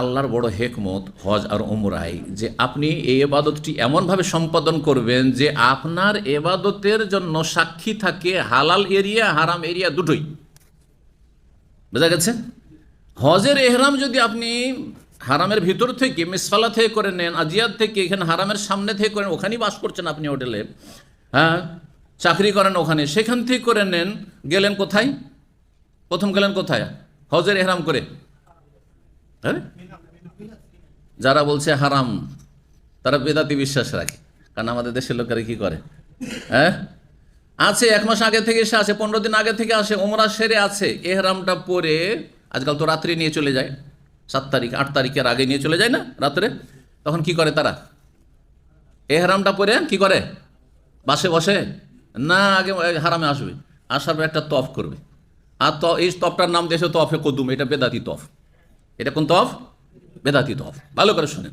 আল্লাহর বড় হেকমত, হজ আর ওমরাই যে আপনি এই এবাদতটি এমনভাবে সম্পাদন করবেন যে আপনার এবাদতের জন্য সাক্ষী থাকে হালাল এরিয়া, হারাম এরিয়া দুটোই। বোঝা গেছে? হজের এহরাম যদি আপনি হারামের ভিতর থেকে, মিসফালা থেকে করে নেন, আজিয়াদ থেকে, এখানে হারামের সামনে থেকে করেন, ওখানেই বাস করছেন আপনি হোটেলে হ্যাঁ চাকরি করেন ওখানে, সেখান থেকে করে নেন, গেলেন কোথায়? প্রথম গেলেন কোথায়? হজের এহরাম করে। হ্যাঁ যারা বলছে হারাম, তারা বেদাতি বিশ্বাস রাখে। কারণ আমাদের দেশের লোকেরা কি করে? হ্যাঁ? আছে, এক মাস আগে থেকে এসে আসে পনেরো দিন আগে থেকে আসে, ওমরা সেরে আছে। এহরামটা পরে আজকাল তো রাত্রি নিয়ে চলে যায়। সাত তারিখ, আট তারিখের আগে নিয়ে চলে যায় না রাত্রে? তখন কি করে তারা? এহরামটা পরে কি করে? বাসে বসে? না আগে হারামে আসবে। আসার পর একটা তফ করবে। আর ত, এই তফটার নাম দিয়েছে তফে কদুম, এটা বেদাতি তফ। এটা কোন তফ? বেদাতি তফ। ভালো করে শোনেন।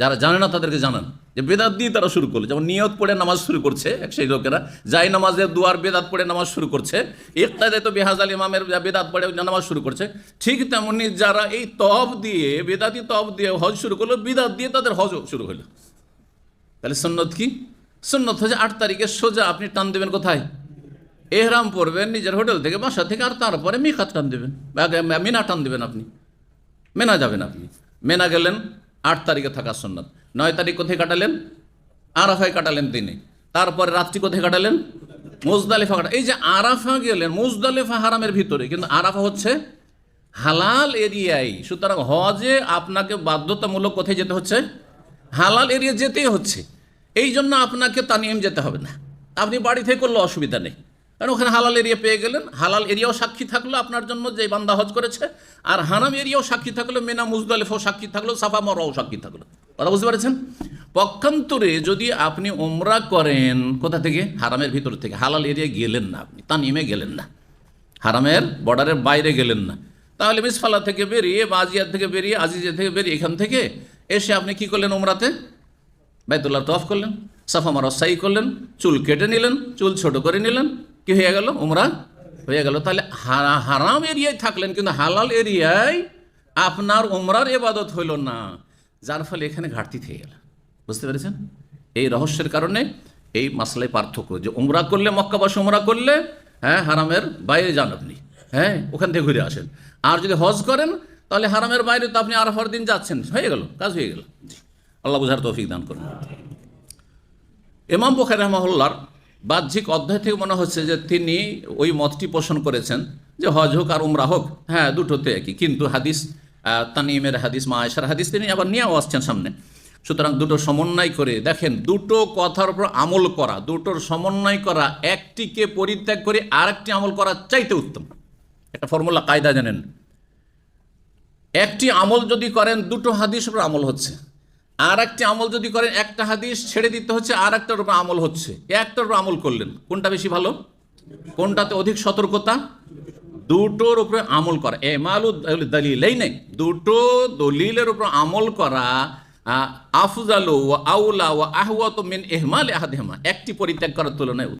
যারা জানে না তাদেরকে জানান। যে বেদাত দিয়ে তারা শুরু করল। যেমন নিয়ত পড়ে নামাজ শুরু করছে, এক সেই লোকেরা। যাই নামাজের দুয়ার বেদাত পড়ে নামাজ শুরু করছে। ইকতাদে তো বেহাজ আল ইমামের বেদাত পড়ে নামাজ শুরু করছে। ঠিক তেমনি যারা এই তফ দিয়ে, বেদাতি তফ দিয়ে হজ শুরু করল, বিদাত দিয়ে তাদের হজ শুরু হলো। তাহলে সন্ন্যত কি? সন্ন্যত হচ্ছে আট তারিখে সোজা আপনি টান দেবেন কোথায়? এহরাম পড়বেন নিজের হোটেল থেকে বাসা থেকে, আর তারপরে মিকাত টান দেবেন। মিনা টান দেবেন আপনি। মেনা যাবেন আপনি। মেনা গেলেন, আট তারিখে থাকার সন্ন্যত নয় তারিখ কোথায় কাটালেন? আরাফায় কাটালেন তিনি। তারপরে রাত্রি কোথায় কাটালেন? মুজদালিফা কাটা এই যে আরাফা গেলেন, মুজদালিফা হারামের ভিতরে, কিন্তু আরাফা হচ্ছে হালাল এরিয়াই সুতরাং হজে আপনাকে বাধ্যতামূলক কোথায় যেতে হচ্ছে? হালাল এরিয়া যেতেই হচ্ছে। এই জন্য আপনাকে তানিম যেতে হবে না। আপনি বাড়ি থেকে করলে অসুবিধা নেই। কারণ ওখানে হালাল এরিয়া পেয়ে গেলেন। হালাল এরিয়াও সাক্ষী থাকল আপনার জন্য, যে বান্দা হজ করেছে। আর হারাম এরিয়াও সাক্ষী থাকল, মেনা মুজদালিফাও সাক্ষী থাকল, সাফা মরাও সাক্ষী থাকল। কথা বুঝতে পারছেন? পক্ষান্তরে যদি আপনি ওমরা করেন, কোথা থেকে? হারামের ভিতর থেকে। হালাল এরিয়া গেলেন না আপনি তা তানিমে গেলেন না। হারামের বর্ডারের বাইরে গেলেন না। তাহলে মিসফালা থেকে বেরিয়ে বাজিয়ার থেকে বেরিয়ে আজিজিয়া থেকে বেরিয়ে, এখান থেকে এসে আপনি কি করলেন ওমরাতে বাইতুল্লাহ তফ করলেন, সাফা মারা সাই করলেন, চুল কেটে নিলেন, চুল ছোট করে নিলেন কি হয়ে গেল? উমরা হয়ে গেল। তাহলে হারাম এরিয়ায় থাকলেন, কিন্তু হালাল এরিয়ায় আপনার উমরার এবাদত হইল না। যার ফলে এখানে ঘাটতি থেকে গেল। বুঝতে পেরেছেন? এই রহস্যের কারণে এই মাসলায় পার্থক্য। যে উমরা করলে মক্কাবাসী উমরা করলে হ্যাঁ হারামের বাইরে যান আপনি। হ্যাঁ ওখান থেকে ঘুরে আসেন। আর যদি হজ করেন, তাহলে হারামের বাইরে তো আপনি আর আরফার দিন যাচ্ছেন। হয়ে গেল, কাজ হয়ে গেল। আল্লাহ বুঝার তৌফিক দান করুন। এমাম বুখারি রহমাহুল্লার বাহ্যিক অধ্যায় থেকে মনে হচ্ছে যে তিনি ওই মতটি পোষণ করেছেন যে হজ হোক আর উমরা হোক হ্যাঁ দুটোতে একই। কিন্তু হাদিস তানিমের হাদিস মা আয়সার হাদিস তিনি আবার নিয়েও আসছেন সামনে। সুতরাং দুটো সমন্বয় করে দেখেন, দুটো কথার উপর আমল করা, দুটোর সমন্বয় করা, একটিকে পরিত্যাগ করে আরেকটি আমল করা চাইতে উত্তম। একটা ফর্মুলা কায়দা জানেন। একটি আমল যদি করেন, দুটো হাদিস উপর আমল হচ্ছে। আর একটি আমল যদি করেন, একটা হাদিস ছেড়ে দিতে হচ্ছে আর একটার উপর আমল হচ্ছে। একটার উপর আমল করলেন, কোনটা বেশি ভালো? কোনটাতে অধিক সতর্কতা? দুটোর উপরে আমল করা। এ দলিল এই নেই। দুটো দলিলের উপর আমল করা আফজালু ও আউলা ও আহওয়াত মিন এহমাল এহাদ একটি পরিত্যাগ করার তুলনায়